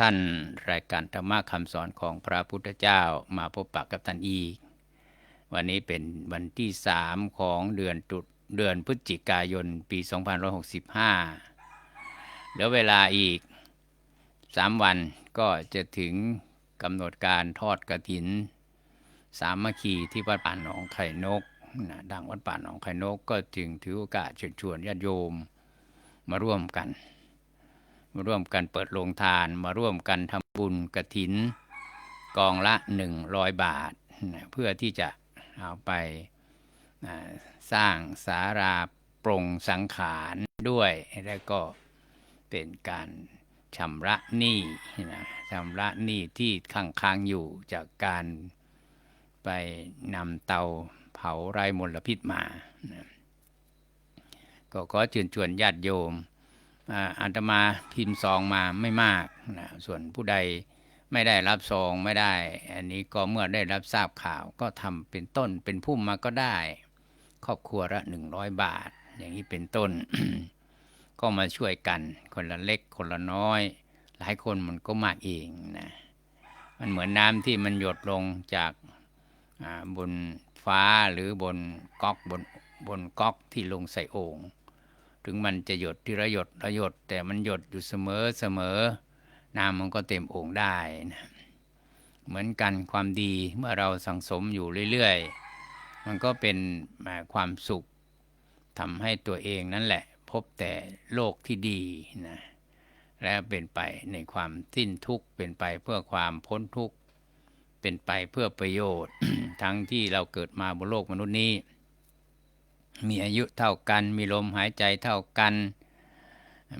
ท่านรายการธรรมะคำสอนของพระพุทธเจ้ามาพบปะกับท่านอีก วันนี้เป็นวันที่สามของเดือนตุเดือนพฤศจิกายนปี 2565 เหลือเวลาอีกสามวันก็จะถึงกำหนดการทอดกระถิน สามัคคีที่วัดป่าหนองไข่นกนะดังวัดป่าหนองไข่นกก็จึงถือโอกาสเชิญชวนญาติโยมมาร่วมกัน มาร่วมกันเปิดโรงทาน มาร่วมกันทำบุญกระถิน กองละหนึ่งร้อยบาท เพื่อที่จะเอาไปสร้างสาราปรงสังขารด้วย แล้วก็เป็นการชำระหนี้นะชำระหนี้ที่ค้างค้างๆอยู่จากการไปนำเตาเผาไรมลพิษมานะก็ขอเชิญชวนญาติโยม อ่าตมาพิมพ์ซองมาไม่มากนะส่วนผู้ใดไม่ได้รับซองไม่ได้ อันนี้ก็เมื่อได้รับทราบข่าวก็ทำเป็นต้นเป็นพุ่มมาก็ได้ ครอบครัวละหนึ่งร้อยบาท อย่างนี้เป็นต้น ก็มาช่วยกัน คนละเล็กคนละน้อย หลายคนมันก็มากเองนะมันเหมือนน้ำที่มันหยดลงจากบนฟ้าหรือบนก๊อกบนบนก๊อกที่ลงใส่โอ่ง ถึงมันจะหยดทีละหยดละหยด แต่มันหยดอยู่เสมอเสมอน้ำมันก็เต็มโอ่งได้นะเหมือนกันความดีเมื่อเราสังสมอยู่เรื่อยๆ มันก็เป็นความสุขทำให้ตัวเองนั่นแหละ พบแต่โลกที่ดีนะและเป็นไปในความสิ้นทุกข์เป็นไปเพื่อความพ้นทุกข์เป็นไปเพื่อประโยชน์ ทั้งที่เราเกิดมาบนโลกมนุษย์นี้ มีอายุเท่ากัน มีลมหายใจเท่ากัน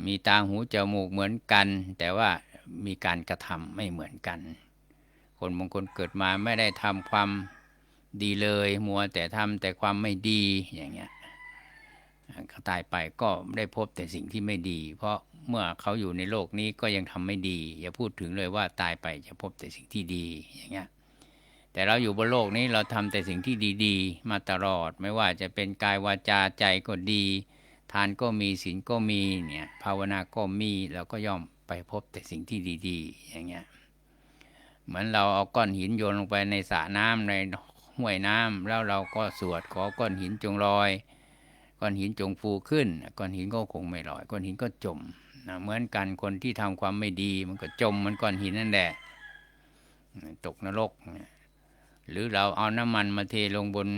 มีตาหูจมูกเหมือนกัน แต่ว่ามีการกระทำไม่เหมือนกัน คนบางคนเกิดมาไม่ได้ทำความดีเลยมัวแต่ทำแต่ความไม่ดีอย่างเงี้ยเขาตายไปก็ได้พบแต่สิ่งที่ไม่ดี เพราะเมื่อเขาอยู่ในโลกนี้ก็ยังทำไม่ดี อย่าพูดถึงเลยว่าตายไปจะพบแต่สิ่งที่ดีอย่างเงี้ย แต่เราอยู่บนโลกนี้เราทำแต่สิ่งที่ดีๆ มาตลอด ไม่ว่าจะเป็นกายวาจาใจก็ดี ทานก็มีศีลก็มีเนี่ยภาวนาก็มีเราก็ย่อมไปพบแต่สิ่งที่ดีๆ อย่างเงี้ยเหมือนเราเอาก้อนหินโยนลงไปในสระน้ำในห้วยน้ำแล้วเราก็สวดขอก้อนหินจงลอย ก้อนหินจงฟูขึ้น ก้อนหินก็คงไม่ลอย ก้อนหินก็จมนะเหมือนกันคนที่ทำความไม่ดี มันก็จมเหมันก้อนหินนั่นแหละตกนรกเนี่ย หรือเราเอาน้ำมันมาเทลงบน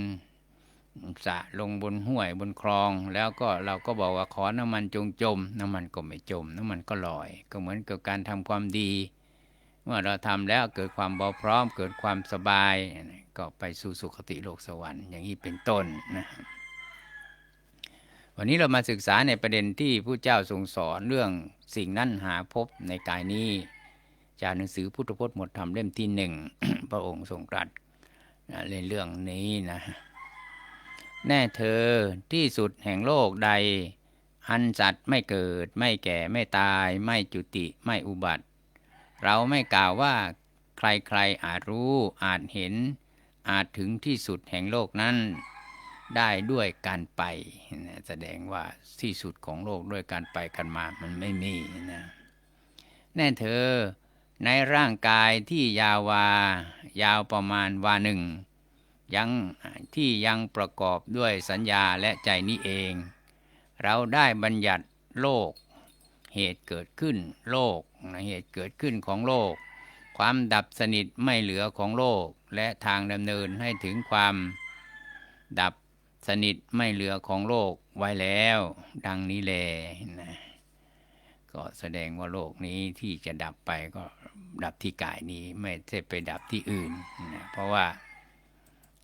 สระลงบนห้วยบนคลอง แล้วก็เราก็บอกว่าขอน้ำมันจงจม น้ำมันก็ไม่จม น้ำมันก็ลอย ก็เหมือนกับการทำความดี เมื่อเราทำแล้วเกิดความเบาพร้อม เกิดความสบาย ก็ไปสู่สุคติโลกสวรรค์อย่างนี้เป็นต้นนะวันนี้เรามาศึกษาในประเด็นที่ผู้เจ้าทรงสอนเรื่องสิ่งนั้นหาพบในกายนี้ จากหนังสือพุทธพจน์หมดธรรมเล่มที่หนึ่งพระองค์ทรงตรัส ในเรื่องนี้นะ แน่เธอที่สุดแห่งโลกใด อันสัตว์ไม่เกิดไม่แก่ไม่ตาย ไม่จุติไม่อุบัติ เราไม่กล่าวว่าใครๆอาจรู้อาจเห็น อาจถึงที่สุดแห่งโลกนั้น ได้ด้วยการไปนะแสดงว่าที่สุดของโลกด้วยการไปกันมามันไม่มีนะแน่เธอ ในร่างกายที่ยาววายาวประมาณวาหนึ่งยังที่ยังประกอบด้วยสัญญาและใจนี้เอง เราได้บัญญัติโลก เหตุเกิดขึ้นโลกเหตุเกิดขึ้นของโลก ความดับสนิทไม่เหลือของโลกและทางดำเนินให้ถึงความ ดับสนิทไม่เหลือของโลกไว้แล้ว ดังนี้แลนะ ก็แสดงว่าโลกนี้ที่จะดับไปก็ดับที่กายนี้ไม่ใช่ไปดับที่อื่นนะเพราะว่า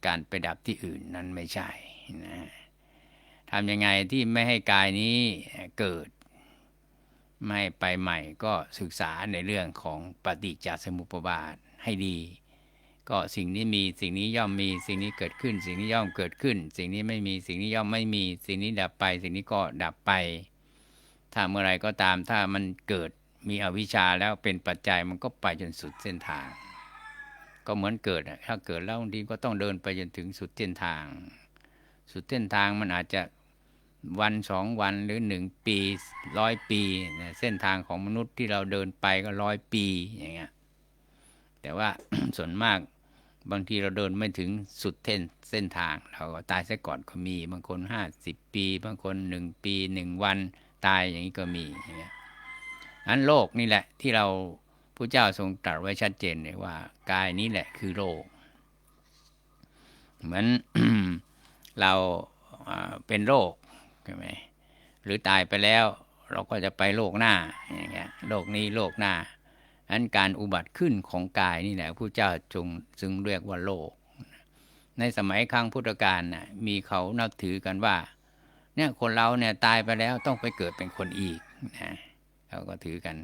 การไปดับที่อื่นนั้นไม่ใช่นะทำยังไงที่ไม่ให้กายนี้เกิด ไม่ไปใหม่ก็ศึกษาในเรื่องของปฏิจจสมุปบาทให้ดี ก็สิ่งนี้มีสิ่งนี้ย่อมมีสิ่งนี้เกิดขึ้น สิ่งนี้ย่อมเกิดขึ้น สิ่งนี้ไม่มีสิ่งนี้ย่อมไม่มี สิ่งนี้ดับไป สิ่งนี้ก็ดับไป ถ้าเมื่อไรก็ตามถ้ามันเกิดมีอวิชชาแล้วเป็นปัจจัยมันก็ไปจนสุดเส้นทาง ก็เหมือนเกิดถ้าเกิดแล้วบางทีก็ต้องเดินไปจนถึงสุดเส้นทาง สุดเส้นทางมันอาจจะวันสองวันหรือหนึ่งปีร้อยปีเส้นทางของมนุษย์ที่เราเดินไปก็ร้อยปีอย่างเงี้ยแต่ว่าส่วนมากบางทีเราเดินไม่ถึงสุดเส้นเส้นทาง เราก็ตายซะก่อนก็มี บางคนห้าสิบปี บางคนหนึ่งปีหนึ่งวัน ตายอย่างนี้ก็มีอย่างเงี้ยอันโลกนี่แหละที่เราพระเจ้าทรงตรัสไว้ชัดเจนเลยว่า กายนี้แหละคือโลก เหมือนเราเป็นโรคใช่ไหมหรือตายไปแล้ว เราก็จะไปโลกหน้าอย่างเงี้ยโลกนี้โลกหน้าอันการอุบัติขึ้นของกายนี่แหละผู้เจ้าจงจึงเรียกว่าโลก ในสมัยครั้งพุทธกาลน่ะมีเขานับถือกันว่า เนี่ยคนเราเนี่ยตายไปแล้วต้องไปเกิดเป็นคนอีกนะเขาก็ถือกัน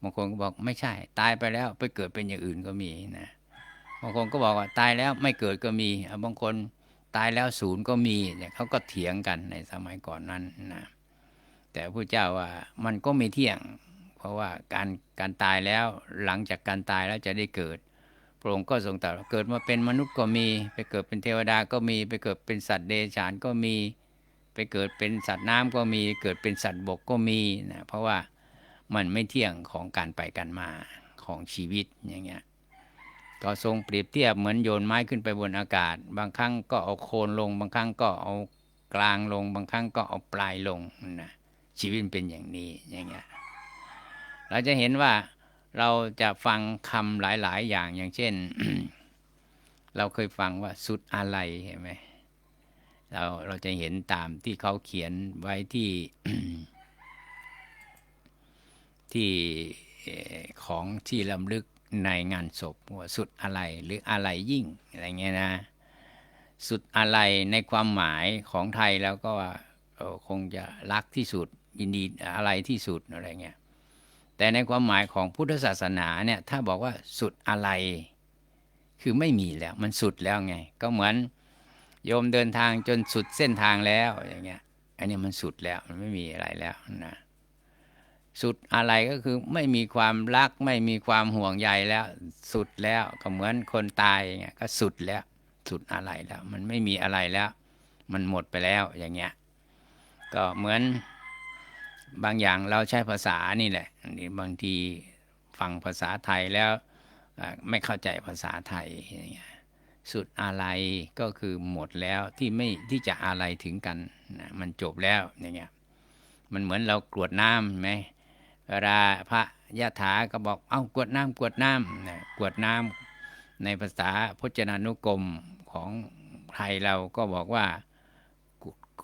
บางคนก็บอกไม่ใช่ ตายไปแล้วไปเกิดเป็นอย่างอื่นก็มีนะบางคนก็บอกว่าตายแล้วไม่เกิดก็มีอะบางคนตายแล้วศูนย์ก็มีเนี่ยเขาก็เถียงกันในสมัยก่อนนั้นนะแต่พระเจ้าว่ามันก็ไม่เที่ยง เพราะว่าการการตายแล้วหลังจากการตายแล้วจะได้เกิดพระองค์ก็ทรงตรัสเกิดมาเป็นมนุษย์ก็มี ไปเกิดเป็นเทวดาก็มี ไปเกิดเป็นสัตว์เดรัจฉานก็มี ไปเกิดเป็นสัตว์น้ำก็มีเกิดเป็นสัตว์บกก็มีนะเพราะว่ามันไม่เที่ยงของการไปกันมาของชีวิตอย่างเงี้ยก็ทรงเปรียบเทียบเหมือนโยนไม้ขึ้นไปบนอากาศ บางครั้งก็เอาโคนลง บางครั้งก็เอากลางลง บางครั้งก็เอาปลายลงนะชีวิตเป็นอย่างนี้อย่างเงี้ยเราจะเห็นว่าเราจะฟังคำหลาย ๆ อย่างอย่างเช่น เราเคยฟังว่าสุดอะไรเห็นไหม เราเราจะเห็นตามที่เขาเขียนไว้ที่ที่ของที่ลำลึกในงานศพว่าสุดอะไรหรืออะไรยิ่งอะไรเงี้ยนะ สุดอะไรในความหมายของไทยแล้วก็คงจะรักที่สุดยินดีอะไรที่สุดอะไรเงี้ยแต่ในความหมายของพุทธศาสนาเนี่ยถ้าบอกว่าสุดอะไร คือไม่มีแล้วมันสุดแล้วไง ก็เหมือน โยมเดินทางจนสุดเส้นทางแล้วอย่างเงี้ย อันนี้มันสุดแล้วมันไม่มีอะไรแล้วนะสุดอะไรก็คือไม่มีความรักไม่มีความห่วงใยแล้ว สุดแล้วก็เหมือนคนตายอย่างเงี้ยก็สุดแล้ว สุดอะไรแล้ว มันไม่มีอะไรแล้ว มันหมดไปแล้วอย่างเงี้ยก็เหมือนบางอย่างเราใช้ภาษานี่แหละนี่บางทีฟังภาษาไทยแล้วไม่เข้าใจภาษาไทยอย่างเงี้ย สุดอะไรก็คือหมดแล้วที่ไม่ที่จะอะไรถึงกันนะมันจบแล้วอย่างเงี้ยมันเหมือนเรากรวดน้ำไหมเวลาพระยะถาก็บอกเอ้ากรวดน้ำกรวดน้ำนะกรวดน้ำในภาษาพจนานุกรมของไทยเราก็บอกว่า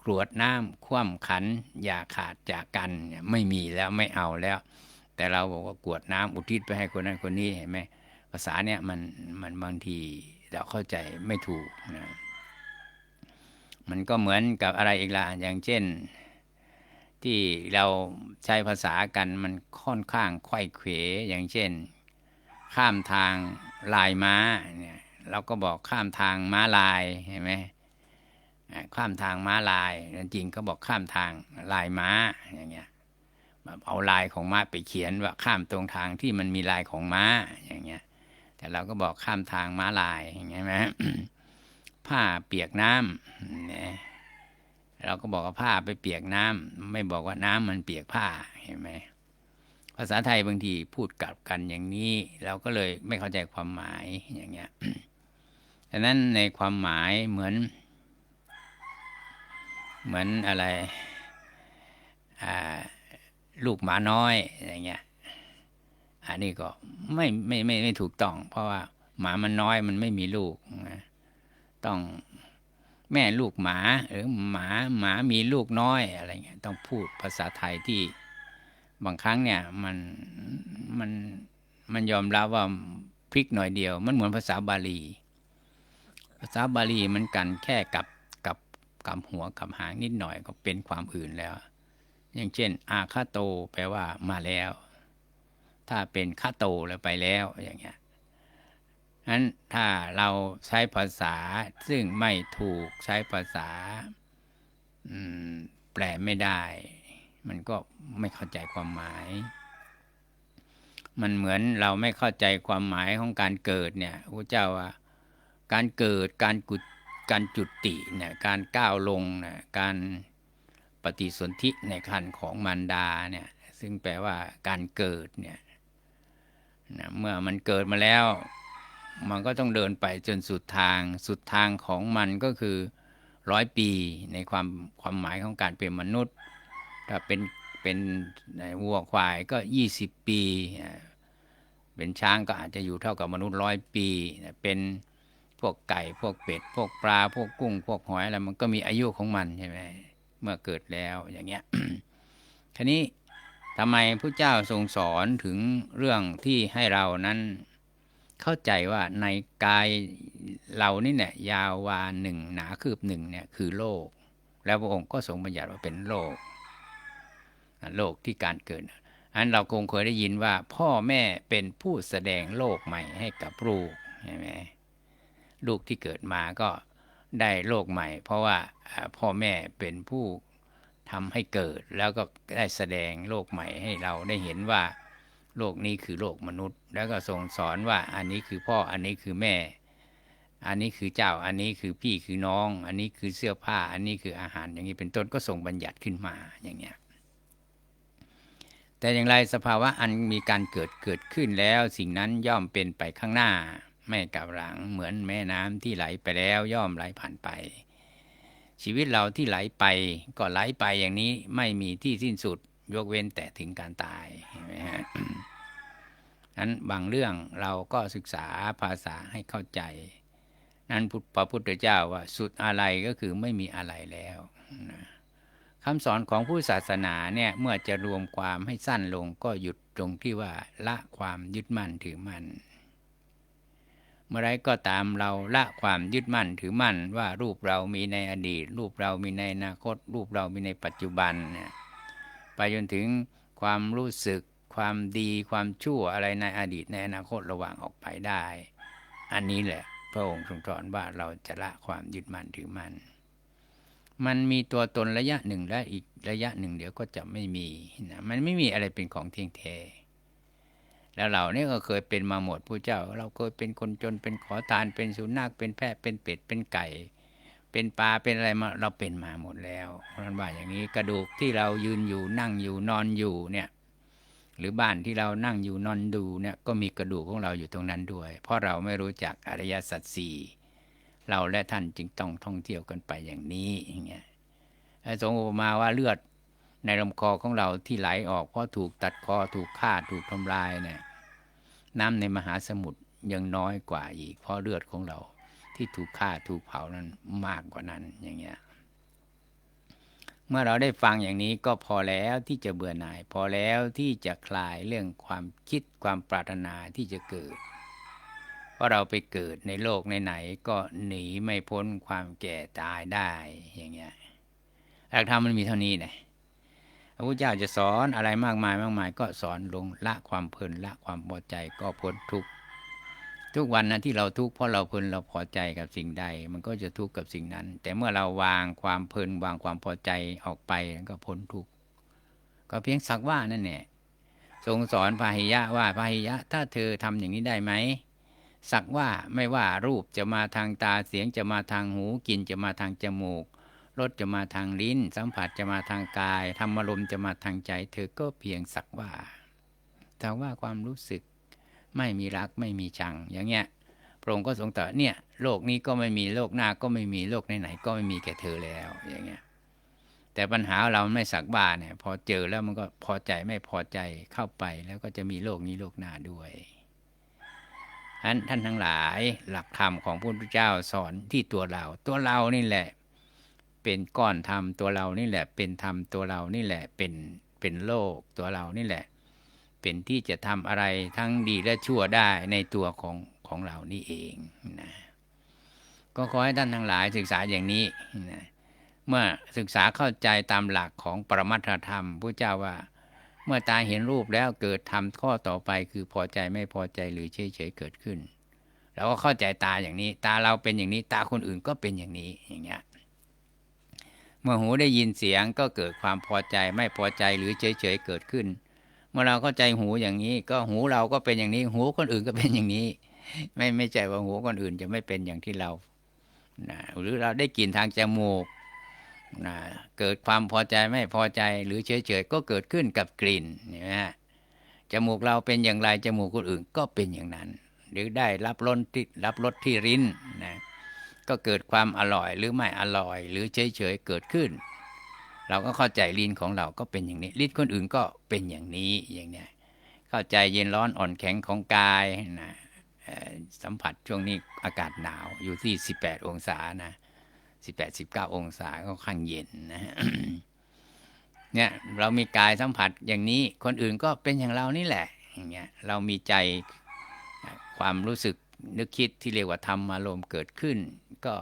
กรวดน้ำคว่ำขัน อย่าขาดจากกันไม่มีแล้วไม่เอาแล้ว แต่เราบอกว่ากรวดน้ำอุทิศไปให้คนนั้นคนนี้เห็นไหมภาษาเนี่ยมันมันบางที เราเข้าใจไม่ถูกนะมันก็เหมือนกับอะไรอีกละอย่างเช่น ที่เราใช้ภาษากันมันค่อนข้างไขว้เขวอย่างเช่น ข้ามทางลายม้าเนี่ยเราก็บอกข้ามทางม้าลายเห็นไหมข้ามทางม้าลายจริงก็บอกข้ามทางลายม้าอย่างเงี้ยแบบเอาลายของม้าไปเขียนว่าข้ามตรงทางที่มันมีลายของม้าอย่างเงี้ย แต่เราก็บอกข้ามทางม้าลายอย่างเงี้ยไหมผ้าเปียกน้ำเนี่ยเราก็บอกว่าผ้าไปเปียกน้ำไม่บอกว่าน้ำมันเปียกผ้าเห็นไหมภาษาไทยบางทีพูดกลับกันอย่างนี้ เราก็เลยไม่เข้าใจความหมายอย่างเงี้ยฉะนั้นในความหมายเหมือน เหมือนอะไรลูกหมาน้อยอย่างเงี้ย อันนี้ก็ไม่ไม่ไม่ไม่ถูกต้อง เพราะว่าหมามันน้อยมันไม่มีลูกนะต้องแม่ลูกหมาหรือหมาหมามีลูกน้อยอะไรเงี้ยต้องพูดภาษาไทยที่บางครั้งเนี่ยมันมันมันยอมรับว่าพลิกหน่อยเดียว มันเหมือนภาษาบาลี ภาษาบาลีมันกันแค่กับกับกับหัวกับหางนิดหน่อยก็เป็นความอื่นแล้ว อย่างเช่น อาคาโต แปลว่ามาแล้ว ถ้าเป็นคาโตแล้วไปแล้วอย่างเงี้ยนั้นถ้าเราใช้ภาษาซึ่งไม่ถูกใช้ภาษาแปลไม่ได้ มันก็ไม่เข้าใจความหมาย มันเหมือนเราไม่เข้าใจความหมายของการเกิดเนี่ยพระเจ้าว่าการเกิดการกุดการจุติเนี่ยการก้าวลงเนี่ยการปฏิสนธิในคันของมารดาเนี่ยซึ่งแปลว่าการเกิดเนี่ย นะเมื่อมันเกิดมาแล้ว มันก็ต้องเดินไปจนสุดทาง สุดทางของมันก็คือร้อยปีในความความหมายของการเป็นมนุษย์ ถ้าเป็นเป็นวัวควายก็ 20 ปี เป็นช้างก็อาจจะอยู่เท่ากับมนุษย์ร้อยปี เป็นพวกไก่พวกเป็ด พวกปลา พวกกุ้ง พวกหอยอะไรมันก็มีอายุของมันใช่ไหมเมื่อเกิดแล้วอย่างเงี้ยทีนี้ ทำไมพระเจ้าทรงสอนถึงเรื่องที่ให้เรานั้น เข้าใจว่าในกายเรานี่เนี่ยยาววาหนึ่งหนาคืบหนึ่งเนี่ยคือโลก แล้วพระองค์ก็ทรงบัญญัติว่าเป็นโลก โลกที่การเกิดอันเราคงเคยได้ยินว่าพ่อแม่เป็นผู้แสดงโลกใหม่ให้กับลูกใช่ไหมลูกที่เกิดมาก็ได้โลกใหม่ เพราะว่าพ่อแม่เป็นผู้ ทำให้เกิดแล้วก็ได้แสดงโลกใหม่ให้เราได้เห็นว่าโลกนี้คือโลกมนุษย์ แล้วก็ทรงสอนว่าอันนี้คือพ่ออันนี้คือแม่ อันนี้คือเจ้าอันนี้คือพี่คือน้อง อันนี้คือเสื้อผ้า อันนี้คืออาหารอย่างนี้เป็นต้นก็ทรงบัญญัติขึ้นมาอย่างเงี้ยแต่อย่างไรสภาวะอันมีการเกิดเกิดขึ้นแล้ว สิ่งนั้นย่อมเป็นไปข้างหน้า ไม่กลับหลังเหมือนแม่น้ำที่ไหลไปแล้วย่อมไหลผ่านไป ชีวิตเราที่ไหลไปก็ไหลไปอย่างนี้ไม่มีที่สิ้นสุด ยกเว้นแต่ถึงการตายเห็นไหมฮะนั้นบางเรื่องเราก็ศึกษาภาษาให้เข้าใจ นั้นพระพุทธเจ้าว่าสุดอะไรก็คือไม่มีอะไรแล้วนะคำสอนของผู้ศาสนาเนี่ยเมื่อจะรวมความให้สั้นลงก็หยุดตรงที่ว่าละความยึดมั่นถือมั่น มื่อไรก็ตามเราละความยึดมั่นถือมั่นว่ารูปเรามีในอดีต รูปเรามีในอนาคต รูปเรามีในปัจจุบันเนี่ยไปจนถึงความรู้สึกความดีความชั่วอะไรในอดีตในอนาคตระหว่างออกไปได้ อันนี้แหละพระองค์ทรงสอนว่าเราจะละความยึดมั่นถือมั่นมันมีตัวตนระยะหนึ่งและอีกระยะหนึ่งเดี๋ยวก็จะไม่มีนะมันไม่มีอะไรเป็นของเที่ยงแท้ แล้วเราเนี่ยก็เคยเป็นมาหมดผู้เจ้า เราเคยเป็นคนจนเป็นขอทานเป็นสุนัขเป็นแพะเป็นเป็ดเป็นไก่ เป็นปลาเป็นอะไรมาเราเป็นมาหมดแล้วเพราะนั้นว่าอย่างนี้กระดูกที่เรายืนอยู่นั่งอยู่นอนอยู่เนี่ยหรือบ้านที่เรานั่งอยู่นอนดูเนี่ยก็มีกระดูกของเราอยู่ตรงนั้นด้วย เพราะเราไม่รู้จักอริยสัจสี่เราและท่านจึงต้องท่องเที่ยวกันไปอย่างนี้อย่างเงี้ยทรงอุปมาว่าเลือด ในลำคอของเราที่ไหลออกเพราะถูกตัดคอถูกฆ่าถูกทำลายเนี่ยน้ำในมหาสมุทรยังน้อยกว่าอีก เพราะเลือดของเราที่ถูกฆ่าถูกเผานั้นมากกว่านั้นอย่างเงี้ยเมื่อเราได้ฟังอย่างนี้ก็พอแล้วที่จะเบื่อหน่าย พอแล้วที่จะคลายเรื่องความคิดความปรารถนาที่จะเกิดเพราะเราไปเกิดในโลกไหนๆก็หนีไม่พ้นความแก่ตายได้อย่างเงี้ยหลักธรรมมันมีเท่านี้นะ ระพุทธเจ้าจะสอนอะไรมากมายมากมาย ก็สอนลงละความเพลินละความพอใจก็พ้นทุกข์ทุกวันนะที่เราทุกข์เพราะเราเพลินเราพอใจกับสิ่งใด มันก็จะทุกข์กับสิ่งนั้น แต่เมื่อเราวางความเพลินวางความพอใจออกไปก็พ้นทุกข์ก็เพียงสักว่านั่นแหละทรงสอนพาหิยะว่าพาหิยะ ถ้าเธอทำอย่างนี้ได้ไหมสักว่าไม่ว่ารูปจะมาทางตาเสียงจะมาทางหูกลิ่นจะมาทางจมูก รสจะมาทางลิ้น สัมผัสจะมาทางกายธรรมารมณ์จะมาทางใจ เธอก็เพียงสักว่าแต่ว่าความรู้สึกไม่มีรักไม่มีชัง อย่างเงี้ยพระองค์ก็ทรงตรัสเนี่ยโลกนี้ก็ไม่มีโลกหน้าก็ไม่มีโลกไหนๆก็ไม่มีแก่เธอแล้วอย่างเงี้ยแต่ปัญหาเราไม่สักบ้าเนี่ยพอเจอแล้วมันก็พอใจไม่พอใจเข้าไปแล้วก็จะมีโลกนี้โลกหน้าด้วยท่านท่านทั้งหลายหลักธรรมของพระพุทธเจ้าสอนที่ตัวเรา ตัวเรานี่แหละ เป็นก้อนธรรมตัวเรานี่แหละ เป็นธรรมตัวเรานี่แหละ เป็นเป็นโลกตัวเรานี่แหละ เป็นที่จะทำอะไรทั้งดีและชั่วได้ในตัวของของเรานี่เองนะก็ขอให้ท่านทั้งหลายศึกษาอย่างนี้นะเมื่อศึกษาเข้าใจตามหลักของปรมัตถธรรมพระเจ้าว่า เมื่อตาเห็นรูปแล้วเกิดทำข้อต่อไปคือพอใจไม่พอใจหรือเฉยเฉยเกิดขึ้นเราก็เข้าใจตาอย่างนี้ ตาเราเป็นอย่างนี้ ตาคนอื่นก็เป็นอย่างนี้อย่างเงี้ย เมื่อหูได้ยินเสียงก็เกิดความพอใจไม่พอใจหรือเฉยเฉยเกิดขึ้น เมื่อเราเข้าใจหูอย่างนี้ ก็หูเราก็เป็นอย่างนี้ หูคนอื่นก็เป็นอย่างนี้ ไม่ไม่ใจว่าหูคนอื่นจะไม่เป็นอย่างที่เรานะหรือเราได้กลิ่นทางจมูกนะเกิดความพอใจไม่พอใจหรือเฉยๆก็เกิดขึ้นกับกลิ่นนไหมฮะจมูกเราเป็นอย่างไรจมูกคนอื่นก็เป็นอย่างนั้น หรือได้รับรสที่รับรสที่ริ้นนะ ก็เกิดความอร่อยหรือไม่อร่อย หรือเฉยๆเกิดขึ้น เราก็เข้าใจลิ้นของเราก็เป็นอย่างนี้ลิ้นคนอื่นก็เป็นอย่างนี้อย่างเนี้ยเข้าใจเย็นร้อนอ่อนแข็งของกายนะสัมผัสช่วงนี้อากาศหนาวอยู่ที่ 18 องศานะ18 19 องศาก็ข้างเย็นนะฮะเนี่ยเรามีกายสัมผัสอย่างนี้คนอื่นก็เป็นอย่างเรานี่แหละอย่างเงี้ยเรามีใจความรู้สึกนึกคิดที่เรียกว่าธรรมอารมณ์เกิดขึ้น ก็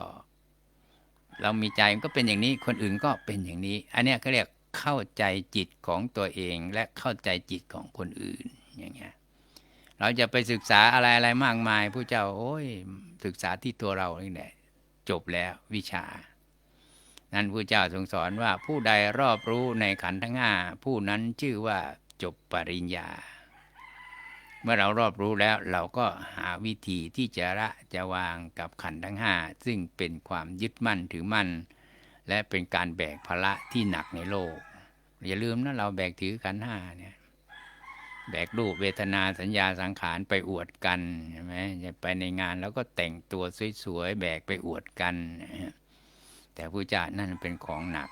เรามีใจมันก็เป็นอย่างนี้ คนอื่นก็เป็นอย่างนี้ อันนี้ยเขาเรียกเข้าใจจิตของตัวเองและเข้าใจจิตของคนอื่นอย่างเงี้ยเราจะไปศึกษาอะไรอะไรมากมายผู้เจ้าโอ้ยศึกษาที่ตัวเรานี่แหละจบแล้ววิชา นั้นผู้เจ้าทรงสอนว่าผู้ใดรอบรู้ในขันธ์ทั้งห้าผู้นั้นชื่อว่าจบปริญญา เมื่อเรารอบรู้แล้วเราก็หาวิธีที่จะละจะวางกับขันทั้งห้าซึ่งเป็นความยึดมั่นถือมั่น และเป็นการแบกภาระที่หนักในโลก อย่าลืมนะเราแบกถือขันห้าเนี่ยแบกรูปเวทนาสัญญาสังขารไปอวดกันใช่ไหมจะไปในงานแล้วก็แต่งตัวสวยๆแบกไปอวดกัน แต่พระเจ้านั่นเป็นของหนัก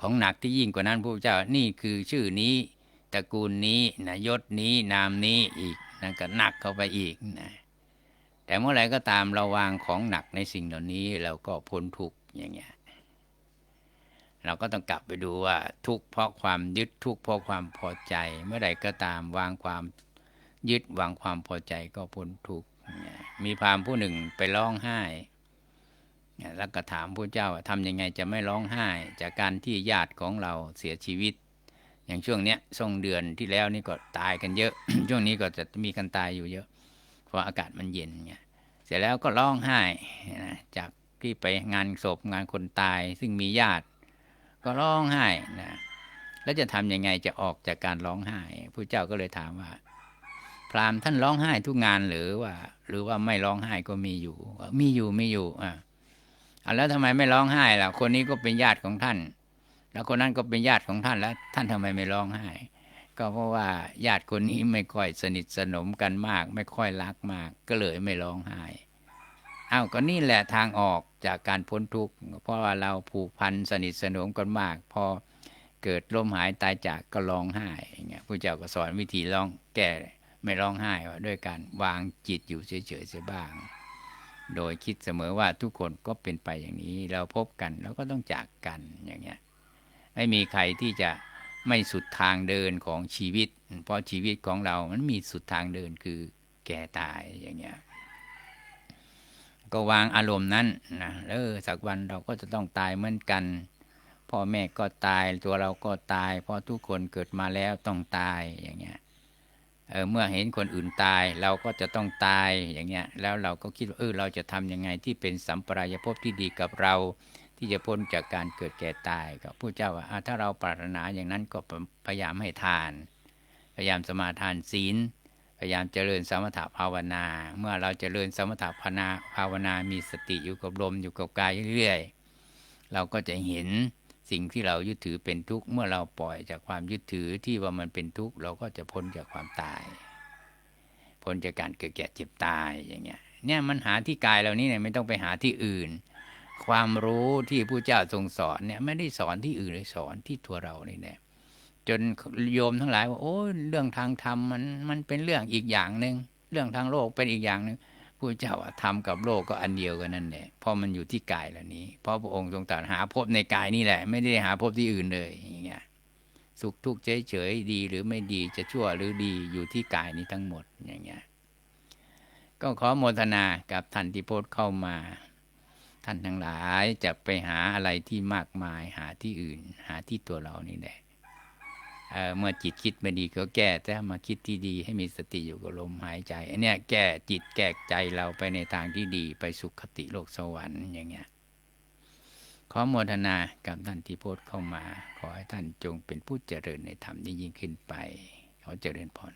ของหนักที่ยิ่งกว่านั้นพระเจ้านี่คือชื่อนี้ ตระกูลนี้นะยศนี้นามนี้อีกนั่นก็หนักเข้าไปอีกนะแต่เมื่อไรก็ตามเราวางของหนักในสิ่งเหล่านี้เราก็พ้นทุกข์อย่างเงี้ยเราก็ต้องกลับไปดูว่า ทุกข์เพราะความยึดทุกข์เพราะความพอใจ เมื่อใดก็ตามวางความยึดวางความพอใจก็พ้นทุกข์มีพราหมณ์ผู้หนึ่งไปร้องไห้แล้วก็ถามพระเจ้าว่าทำยังไงจะไม่ร้องไห้ จากการที่ญาติของเราเสียชีวิต อย่างช่วงเนี้ยช่วงเดือนที่แล้วนี่ก็ตายกันเยอะ ช่วงนี้ก็จะมีกันตายอยู่เยอะ เพราะอากาศมันเย็นเงี้ยเสร็จแล้วก็ร้องไห้นะจากที่ไปงานศพงานคนตาย ซึ่งมีญาติ ก็ร้องไห้นะแล้วจะทำยังไงจะออกจากการร้องไห้พระเจ้าก็เลยถามว่า พราหมณ์ท่านร้องไห้ทุกงานหรือว่า หรือว่าไม่ร้องไห้ก็มีอยู่ มีอยู่มีอยู่อ่าอะแล้วทำไมไม่ร้องไห้ล่ะ คนนี้ก็เป็นญาติของท่าน แล้วคนนั้นก็เป็นญาติของท่านแล้ว ท่านทำไมไม่ร้องไห้ ก็เพราะว่าญาติคนนี้ไม่ค่อยสนิทสนมกันมาก ไม่ค่อยรักมาก ก็เลยไม่ร้องไห้อ้าวก็นี่แหละทางออกจากการพ้นทุกข์เพราะว่าเราผูกพันสนิทสนมกันมาก พอเกิดล้มหายตายจากก็ร้องไห้อย่างเงี้ยพระเจ้าก็สอนวิธีร้องแก้ไม่ร้องไห้ว่าด้วยการวางจิตอยู่เฉยๆเสียบ้าง โดยคิดเสมอว่าทุกคนก็เป็นไปอย่างนี้ เราพบกันแล้วก็ต้องจากกันอย่างเงี้ย ไม่มีใครที่จะไม่สุดทางเดินของชีวิต เพราะชีวิตของเรามันมีสุดทางเดินคือแก่ตายอย่างเงี้ยก็วางอารมณ์นั้นนะเออสักวันเราก็จะต้องตายเหมือนกันพ่อแม่ก็ตายตัวเราก็ตาย เพราะทุกคนเกิดมาแล้วต้องตายอย่างเงี้ยเออเมื่อเห็นคนอื่นตายเราก็จะต้องตายอย่างเงี้ยแล้วเราก็คิดว่าเออเราจะทำยังไงที่เป็นสัมปรายภพที่ดีกับเรา ที่จะพ้นจากการเกิดแก่ตายก็ผู้เจ้าว่าถ้าเราปรารถนาอย่างนั้นก็พยายามให้ทาน พยายามสมาทานศีล พยายามเจริญสมถะภาวนา เมื่อเราเจริญสมถะภาวนาภาวนามีสติอยู่กับลมอยู่กับกายเรื่อยๆเราก็จะเห็นสิ่งที่เรายึดถือเป็นทุกข์เมื่อเราปล่อยจากความยึดถือที่ว่ามันเป็นทุกข์เราก็จะพ้นจากความตาย พ้นจากการเกิดแก่เจ็บตายอย่างเงี้ยเนี่ยมันหาที่กายเรานี่เนี่ยไม่ต้องไปหาที่อื่น ความรู้ที่ผู้เจ้าทรงสอนเนี่ยไม่ได้สอนที่อื่นเลยสอนที่ตัวเรานี่แหละจนโยมทั้งหลายว่าโอ้เรื่องทางธรรมมันมันเป็นเรื่องอีกอย่างหนึ่งเรื่องทางโลกเป็นอีกอย่างหนึ่งผู้เจ้าว่าธรรมกับโลกก็อันเดียวกันนั่นแหละเพราะมันอยู่ที่กายเหล่านี้ เพราะพระองค์ทรงตรัสหาพบในกายนี่แหละ ไม่ได้หาพบที่อื่นเลยอย่างเงี้ยสุขทุกข์เฉยเฉยๆดีหรือไม่ดีจะชั่วหรือดีอยู่ที่กายนี้ทั้งหมดอย่างเงี้ยก็ขอโมทนากับท่านที่โพสเข้ามา ท่านทั้งหลายจะไปหาอะไรที่มากมายหาที่อื่น หาที่ตัวเรานี่แหละเเมื่อจิตคิดไม่ดีก็แก้แต่มาคิดที่ดีให้มีสติอยู่กับลมหายใจอันนี้แก้จิตแก้ใจเราไปในทางที่ดีไปสุขติโลกสวรรค์อย่างเงี้ยขอโมทนากับท่านที่โพสเข้ามา ขอให้ท่านจงเป็นผู้เจริญในธรรมนี้ยิ่งขึ้นไป ขอเจริญพร